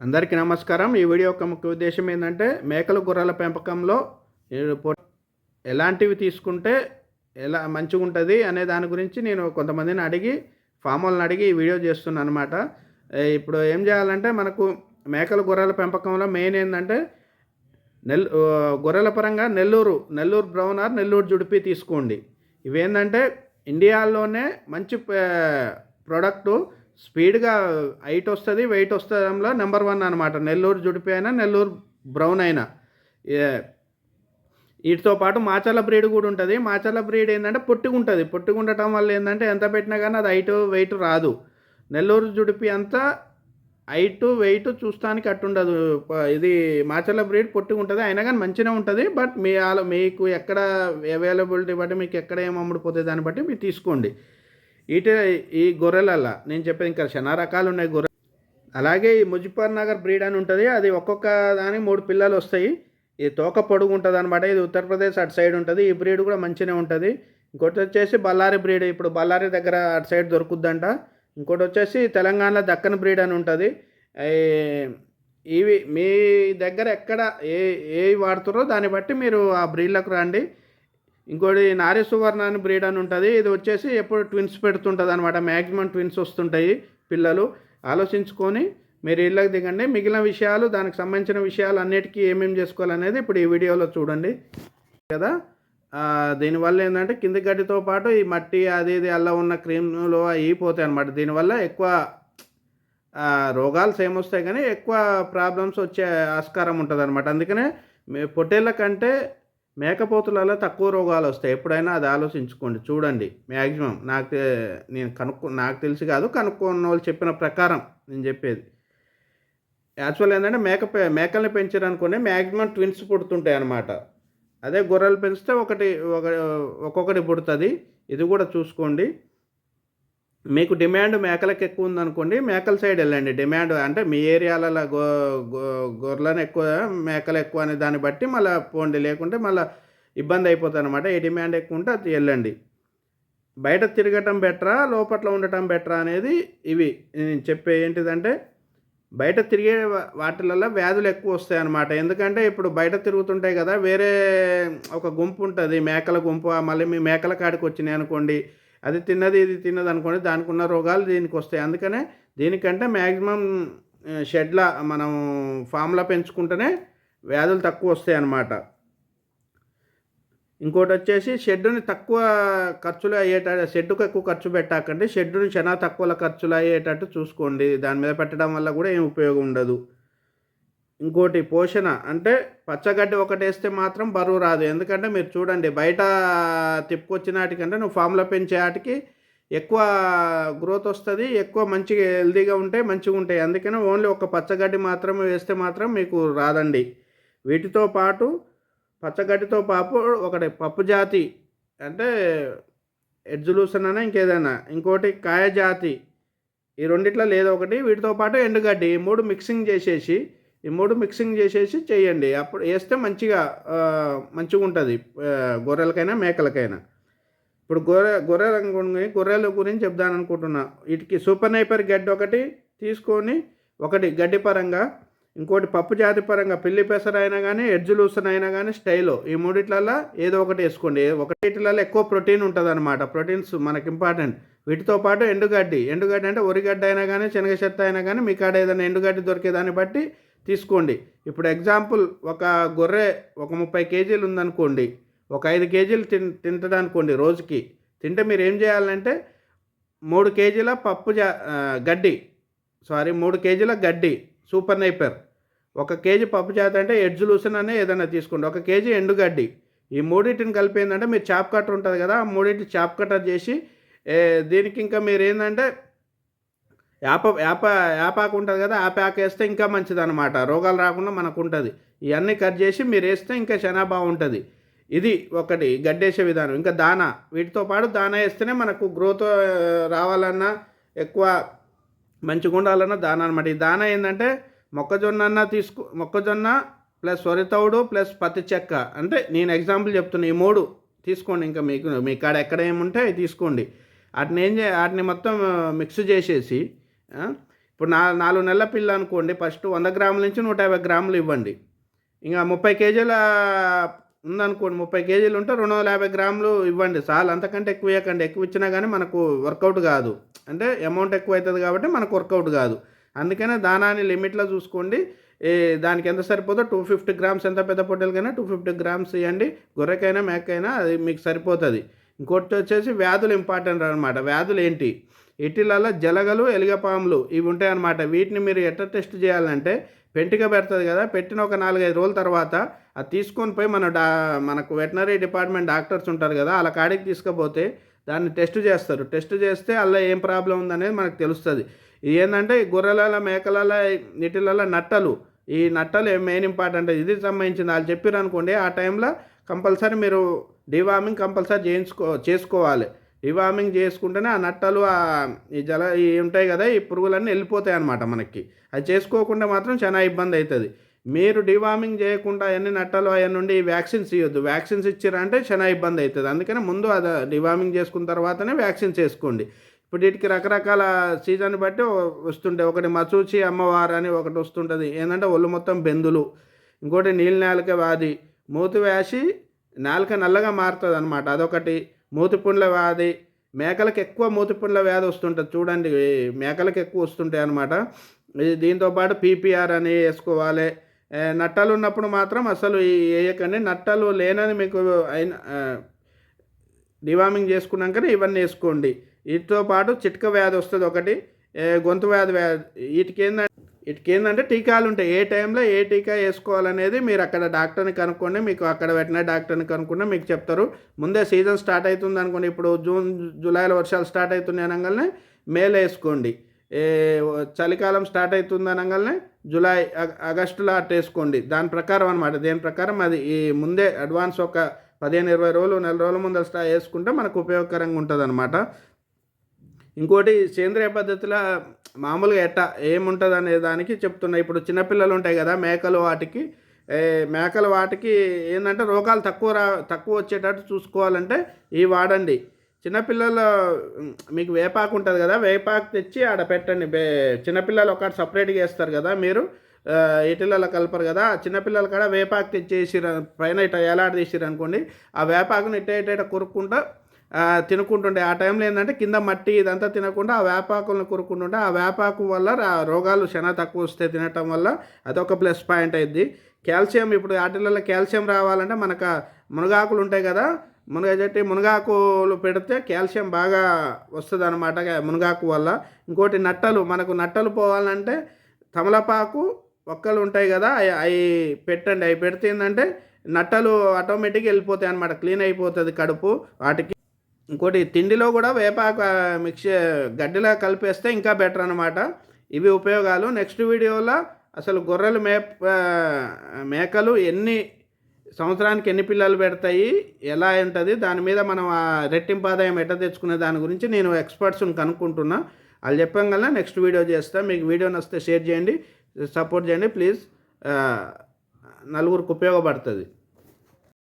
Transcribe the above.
అందరికీ నమస్కారం. ఈ వీడియో యొక్క ముఖ్య ఉద్దేశం ఏంటంటే మేకల గుర్రాల పెంపకంలో ఎలాంటివి తీసుకుంటే ఎలా మంచిగా ఉంటుంది అనే దాని గురించి నేను కొంతమందిని అడిగి ఫామ్ వాళ్ళని అడిగి ఈ వీడియో చేస్తున్నాను అనమాట ఇప్పుడు ఏం చేయాలంటే మనకు మేకల గొర్రెల పెంపకంలో మెయిన్ ఏంటంటే నెల్ గొర్రెల పరంగా నెల్లూరు నెల్లూరు బ్రౌన్ ఆర్ నెల్లూరు జుడిపి తీసుకోండి. ఇవేంటంటే ఇండియాలోనే మంచి ప్రోడక్టు స్పీడ్గా హైట్ వస్తుంది వెయిట్ వస్తుందంలో నెంబర్ వన్ అనమాట నెల్లూరు జుడిపి అయినా నెల్లూరు బ్రౌన్ అయినా. వీటితో పాటు మాచల బ్రీడ్ కూడా ఉంటుంది. మాచల బ్రీడ్ ఏంటంటే పొట్టుకుంటుంది పొట్టుకుండటం ఉండటం వల్ల ఏంటంటే ఎంత పెట్టినా కానీ అది హైట్ వెయిట్ రాదు. నెల్లూరు జుడిపి అంతా హైట్ వెయిట్ చూస్తానికి అట్టుండదు ఇది మాచల బ్రీడ్ పొట్టిగా ఉంటుంది. అయినా కానీ మంచిగా ఉంటుంది. బట్ మీ ఆలో మీకు ఎక్కడ అవైలబిలిటీ బట్టి మీకు ఎక్కడ ఏం అమ్ముడుపోతే దాన్ని బట్టి మీరు తీసుకోండి. ఇటు ఈ గొర్రెలల్లా నేను చెప్పేది ఇంకా చాలా రకాలు ఉన్నాయి గొర్రె. అలాగే ఈ ముజిఫర్ నగర్ బ్రీడ్ అని ఉంటుంది అది ఒక్కొక్క దానికి మూడు పిల్లలు వస్తాయి. ఇది తోక పొడుగు ఉంటుంది అనమాట ఇది ఉత్తరప్రదేశ్ అటు సైడ్ ఉంటుంది ఈ బ్రీడ్ కూడా మంచిగా ఉంటుంది. ఇంకోటి వచ్చేసి బళ్ళారి బ్రీడ్ ఇప్పుడు బళ్ళారి దగ్గర అటు సైడ్ దొరుకుద్దంట. ఇంకోటి వచ్చేసి తెలంగాణలో దక్కన్ బ్రీడ్ అని ఉంటుంది. ఇవి మీ దగ్గర ఎక్కడ ఏ ఏ వాడుతారో దాన్ని బట్టి మీరు ఆ బ్రీడ్లకు రండి. ఇంకోటి నారీ సువర్ణ అని బ్రీడ్ అని ఉంటుంది. ఇది వచ్చేసి ఎప్పుడు ట్విన్స్ పెడుతుంటుంది అనమాట మ్యాక్సిమం ట్విన్స్ వస్తుంటాయి పిల్లలు. ఆలోచించుకొని మీరు ఇళ్ళకి దిగండి. మిగిలిన విషయాలు దానికి సంబంధించిన విషయాలు అన్నిటికీ ఏమేమి చేసుకోవాలనేది ఇప్పుడు ఈ వీడియోలో చూడండి. కదా? దీనివల్ల ఏంటంటే కింది గడ్డితో పాటు ఈ మట్టి అది ఇది అలా ఉన్న క్రీములు అవి పోతాయి అనమాట దీనివల్ల ఎక్కువ రోగాలు సేమ్ వస్తాయి కానీ ఎక్కువ ప్రాబ్లమ్స్ వచ్చే ఆస్కారం ఉంటుంది అనమాట అందుకనే పొట్టేళ్ళ కంటే మేకపోతులలో తక్కువ రోగాలు వస్తాయి. ఎప్పుడైనా అది ఆలోచించుకోండి. చూడండి. మ్యాక్సిమం నాకు నేను కనుక్కో నాకు తెలిసి కాదు కనుక్కున్న వాళ్ళు చెప్పిన ప్రకారం నేను చెప్పేది. యాక్చువల్ ఏంటంటే మేక మేకల్ని పెంచారనుకోండి మ్యాక్సిమం ట్విన్స్ పుడుతుంటాయి అన్నమాట. అదే గొర్రెలు పెంచితే ఒకటి ఒక ఒక్కొక్కటి పుడుతుంది. ఇది కూడా చూసుకోండి. మీకు డిమాండ్ మేకలకు ఎక్కువ ఉందనుకోండి మేకల సైడ్ వెళ్ళండి. డిమాండ్ అంటే మీ ఏరియాలలో గో గో- గొర్రెలను ఎక్కువ మేకలు ఎక్కువ అనే దాన్ని బట్టి మళ్ళీ పోండి. లేకుంటే మళ్ళీ ఇబ్బంది అయిపోతుంది అనమాట ఏ డిమాండ్ ఎక్కువ ఉంటే అది వెళ్ళండి. బయట తిరగటం బెటరా లోపట్ల ఉండటం బెటరా అనేది ఇవి. నేను చెప్పే ఏంటిదంటే బయట తిరిగే వాటిలలో వ్యాధులు ఎక్కువ వస్తాయి అన్నమాట. ఎందుకంటే ఇప్పుడు బయట తిరుగుతుంటాయి కదా వేరే ఒక గుంపు ఉంటుంది. మేకల గుంపు మళ్ళీ మీ మేకల కాడికి వచ్చినాయి అనుకోండి. అది తిన్నది ఇది తిన్నది అనుకోండి దానికి ఉన్న రోగాలు దీనికి వస్తాయి. అందుకనే దీనికంటే మ్యాక్సిమం షెడ్ల మనం ఫామ్లా పెంచుకుంటేనే వ్యాధులు తక్కువ వస్తాయి అన్నమాట. ఇంకోటి వచ్చేసి షెడ్డుని తక్కువ ఖర్చులు అయ్యేట షెడ్డుకు ఎక్కువ ఖర్చు పెట్టాకండి. షెడ్డుని చాలా తక్కువ ఖర్చులు అయ్యేటట్టు చూసుకోండి. దాని మీద పెట్టడం వల్ల కూడా ఏం ఉపయోగం ఉండదు. ఇంకోటి పోషణ అంటే పచ్చగడ్డి ఒకటి వేస్తే మాత్రం బరువు రాదు. ఎందుకంటే మీరు చూడండి బయట తిప్పుకొచ్చిన వాటికంటే నువ్వు ఫామ్లో పెంచే వాటికి ఎక్కువ గ్రోత్ వస్తుంది ఎక్కువ మంచిగా హెల్తీగా ఉంటాయి మంచిగా ఉంటాయి. అందుకనే ఓన్లీ ఒక పచ్చగడ్డి మాత్రమే వేస్తే మాత్రం మీకు రాదండి. వీటితో పాటు పచ్చగడ్డితో పాపు ఒకటి పప్పు జాతి అంటే ఎడ్జులూసన్ అనా ఇంకేదైనా. ఇంకోటి కాయ జాతి. ఈ రెండిట్లో లేదో ఒకటి వీటితో పాటు ఎండుగడ్డి. మూడు మిక్సింగ్ చేసేసి ఈ మూడు మిక్సింగ్ చేసేసి చేయండి. అప్పుడు వేస్తే మంచిగా మంచిగా ఉంటుంది. గొర్రెలకైనా మేకలకైనా. ఇప్పుడు గొర్రె గొర్రె గురించి గొర్రెల గురించి చెప్దాను అనుకుంటున్నా. వీటికి సూపర్ నైపర్ గడ్డి ఒకటి తీసుకొని ఒకటి గడ్డి పరంగా ఇంకోటి పప్పు జాతి పరంగా పిల్లి పెసరైనా అయినా కానీ ఎడ్జ్ లూసన్ అయినా కానీ స్టైలో ఈ మూడిట్లలో ఏదో ఒకటి వేసుకోండి. ఒకటిట్లలో ఎక్కువ ప్రోటీన్ ఉంటుంది అనమాట ప్రోటీన్స్ మనకి ఇంపార్టెంట్. వీటితో పాటు ఎండుగడ్డి. ఎండుగడ్డి అంటే ఒరిగడ్డ అయినా కానీ శనగ చెత్త అయినా కానీ మీ కాడ ఏదైనా ఎండుగడ్డి దొరికే దాన్ని బట్టి తీసుకోండి. ఇప్పుడు ఎగ్జాంపుల్ ఒక గొర్రె ఒక ముప్పై కేజీలు ఉందనుకోండి. ఒక ఐదు కేజీలు తిన్ తింటదనుకోండి రోజుకి. తింటే మీరు ఏం చేయాలంటే మూడు కేజీల పప్పు జా గడ్డి. సారీ మూడు కేజీల గడ్డి సూపర్ నైపర్. ఒక కేజీ పప్పు జాత అంటే ఎడ్జ్ లూసన్ అనే ఏదైనా తీసుకోండి. ఒక కేజీ ఎండుగడ్డి ఈ మూడింటిని కలిపి ఏంటంటే మీరు చాప్ కట్టర్ ఉంటుంది కదా ఆ మూడింటి చాప్ కట్టర్ చేసి దీనికి ఇంకా మీరు ఏంటంటే యాప యాప యాపాకు ఉంటుంది కదా ఆ ప్యాక్ వేస్తే ఇంకా మంచిది అనమాట రోగాలు రాకుండా మనకు ఉంటుంది ఇవన్నీ కట్ చేసి మీరు వేస్తే ఇంకా చాలా బాగుంటుంది. ఇది ఒకటి గడ్డేసే విధానం. ఇంకా దానా వీటితో పాటు దానా వేస్తేనే మనకు గ్రోత్ రావాలన్నా ఎక్కువ మంచిగా ఉండాలన్నా దానా అనమాట ఈ దానా ఏంటంటే మొక్కజొన్న అన్న తీసుకు మొక్కజొన్న ప్లస్ వరితవుడు ప్లస్ పత్తి చెక్క. అంటే నేను ఎగ్జాంపుల్ చెప్తున్నా ఈ మూడు తీసుకోండి ఇంకా మీకు. మీ కాడ ఎక్కడ ఏముంటే తీసుకోండి. వాటిని ఏం చే వాటిని మొత్తం మిక్స్ చేసేసి ఇప్పుడు నా నాలుగు నెలల పిల్ల అనుకోండి ఫస్ట్ వంద గ్రాముల నుంచి నూట యాభై గ్రాములు ఇవ్వండి. ఇంకా ముప్పై కేజీల ఉందనుకోండి ముప్పై కేజీలు ఉంటే రెండు వందల యాభై గ్రాములు ఇవ్వండి. చాలు అంతకంటే ఎక్కువ ఇవ్వకండి. ఎక్కువ ఇచ్చినా కానీ మనకు వర్కౌట్ కాదు. అంటే అమౌంట్ ఎక్కువ అవుతుంది కాబట్టి మనకు వర్కౌట్ కాదు. అందుకనే దానాన్ని లిమిట్లో చూసుకోండి. ఏ దానికి ఎంత సరిపోదో టూ ఫిఫ్టీ గ్రామ్స్ ఎంత పెద్ద పొట్టెలకైనా టూ ఫిఫ్టీ గ్రామ్స్ ఇవ్వండి గొర్రెకైనా మేకైనా అది మీకు సరిపోతుంది. ఇంకోటి వచ్చేసి వ్యాధులు ఇంపార్టెంట్ అనమాట వ్యాధులు ఏంటి? ఇటీలలో జలగలు ఎలుగపాములు ఇవి ఉంటాయి అన్నమాట వీటిని మీరు ఎట్లా టెస్ట్ చేయాలంటే పెంటిక పెడుతుంది కదా పెట్టిన ఒక నాలుగైదు రోజుల తర్వాత అది తీసుకొని పోయి మన డా మనకు వెటనరీ డిపార్ట్మెంట్ డాక్టర్స్ ఉంటారు కదా అలా కాడికి తీసుకుపోతే దాన్ని టెస్ట్ చేస్తారు. టెస్ట్ చేస్తే అలా ఏం ప్రాబ్లం ఉందనేది మనకు తెలుస్తుంది. ఇది ఏంటంటే గొర్రెల మేకల వీటిలలో నట్టలు. ఈ నట్టలు మెయిన్ ఇంపార్టెంట్ ఇది సంబంధించింది. వాళ్ళు చెప్పారు అనుకోండి ఆ టైంలో కంపల్సరీ మీరు డివార్మింగ్ కంపల్సరీ చేయించుకో చేసుకోవాలి. డివార్మింగ్ చేసుకుంటేనే ఆ నట్టలు ఆ ఈ జల ఈ ఉంటాయి కదా ఈ పురుగులన్నీ వెళ్ళిపోతాయి అన్నమాట మనకి. అది చేసుకోకుండా మాత్రం చాలా ఇబ్బంది అవుతుంది. మీరు డివార్మింగ్ చేయకుండా అవన్నీ నట్టలు అవన్నీ నుండి వ్యాక్సిన్స్ ఇవ్వద్దు. వ్యాక్సిన్స్ ఇచ్చారంటే చాలా ఇబ్బంది అవుతుంది. అందుకని ముందు అది డివార్మింగ్ చేసుకున్న తర్వాతనే వ్యాక్సిన్స్ వేసుకోండి. ఇప్పుడు వీటికి రకరకాల సీజన్ బట్టి వస్తుంటాయి. ఒకటి మచూచి అమ్మవారు అని ఒకటి వస్తుంటుంది. ఏంటంటే ఒళ్ళు మొత్తం బెందులు. ఇంకోటి నీళ్ళ నాలుక వ్యాధి. మూతి వ్యాసి నాలుక నల్లగా మారుతుంది అనమాట అదొకటి. మూతిపుండ్ల వ్యాధి మేకలకు ఎక్కువ మూతిపుండ్ల వ్యాధి వస్తుంటుంది. చూడండి మేకలకు ఎక్కువ వస్తుంటాయి అనమాట దీంతోపాటు పీపీఆర్ అని వేసుకోవాలి. నట్టలు ఉన్నప్పుడు మాత్రం అసలు వేయకండి. నట్టలు లేనని మీకు అయిన డివామింగ్ చేసుకున్నాకనే ఇవన్నీ వేసుకోండి. వీటితో పాటు చిట్క వ్యాధి వస్తుంది ఒకటి. గొంతు వ్యాధి వ్యాధి. వీటికి ఏంటంటే వీటికి ఏంటంటే టీకాలు ఉంటాయి. ఏ టైంలో ఏ టీకా వేసుకోవాలనేది మీరు అక్కడ డాక్టర్ని కనుక్కోండి. మీకు అక్కడ వెటనరీ డాక్టర్ని కనుక్కుంటే మీకు చెప్తారు. ముందే సీజన్ స్టార్ట్ అవుతుంది అనుకోండి. ఇప్పుడు జూన్ జూలైలో వర్షాలు స్టార్ట్ అవుతున్నాయి అనగానే మేలో వేసుకోండి. ఏ చలికాలం స్టార్ట్ అవుతుంది అనగానే జూలై ఆగస్టులో అట్ట వేసుకోండి. దాని ప్రకారం అనమాట దేని ప్రకారం? అది ఈ ముందే అడ్వాన్స్ ఒక పదిహేను ఇరవై రోజులు నెల రోజుల ముందు స్టా వేసుకుంటే మనకు ఉపయోగకరంగా ఉంటుంది అనమాట ఇంకోటి సేంద్రియ పద్ధతిలో మామూలుగా ఎట్ట ఏముంటుంది అనే దానికి చెప్తున్నా. ఇప్పుడు చిన్నపిల్లలు ఉంటాయి కదా మేకలు వాటికి మేకలు వాటికి ఏంటంటే రోగాలు తక్కువ రా తక్కువ వచ్చేటట్టు చూసుకోవాలంటే ఇవి వాడండి. చిన్నపిల్లలు మీకు వేపాకు ఉంటుంది కదా వేపాకు తెచ్చి ఆడ పెట్టండి. చిన్నపిల్లలు ఒకటి సపరేట్గా వేస్తారు కదా మీరు ఇటీలలో కలపరు కదా చిన్నపిల్లల చిన్నపిల్లలు కూడా వేపాకు తెచ్చేసిరు పైన ఇట్లా ఎలాడదీసిరు అనుకోండి ఆ వేపాకుని ఇట్ట ఇట్ట కొరుక్కుంటా తినుకుంటుండే. ఆ టైంలో ఏంటంటే కింద మట్టి ఇదంతా తినకుండా ఆ వేపాకులను కొరుక్కుంటుంటే ఆ వేపాకు వల్ల రోగాలు చాలా తక్కువ వస్తాయి తినటం వల్ల అదొక ప్లస్ పాయింట్ అయింది కాల్షియం ఇప్పుడు వాటిలలో కాల్షియం రావాలంటే మనకు మునగాకులు ఉంటాయి కదా మునగ చెట్టి మునగాకులు పెడితే కాల్షియం బాగా వస్తుంది అనమాట మునగాకు వల్ల. ఇంకోటి నట్టలు మనకు నట్టలు పోవాలంటే తమలపాకు ఒక్కలు ఉంటాయి కదా అవి అవి పెట్టండి. అవి పెడితే ఏంటంటే నట్టలు ఆటోమేటిక్గా వెళ్ళిపోతాయి అనమాట క్లీన్ అయిపోతుంది కడుపు వాటికి. ఇంకోటి తిండిలో కూడా వేపాకు మిక్చర్ మిక్స్ గడ్డిలా కలిపేస్తే ఇంకా బెటర్ అనమాట ఇవి ఉపయోగాలు. నెక్స్ట్ వీడియోలో అసలు గొర్రెలు మేప మేకలు ఎన్ని సంవత్సరానికి ఎన్ని పిల్లలు పెడతాయి ఎలా ఉంటుంది దాని మీద మనం ఆ రెట్టింపు ఆదాయం ఎట్ట తెచ్చుకునే దాని గురించి నేను ఎక్స్పర్ట్స్ని కనుక్కుంటున్నా. వాళ్ళు చెప్పాం నెక్స్ట్ వీడియో చేస్తా. మీకు వీడియో నచ్చితే షేర్ చేయండి సపోర్ట్ చేయండి. ప్లీజ్ నలుగురికి ఉపయోగపడుతుంది.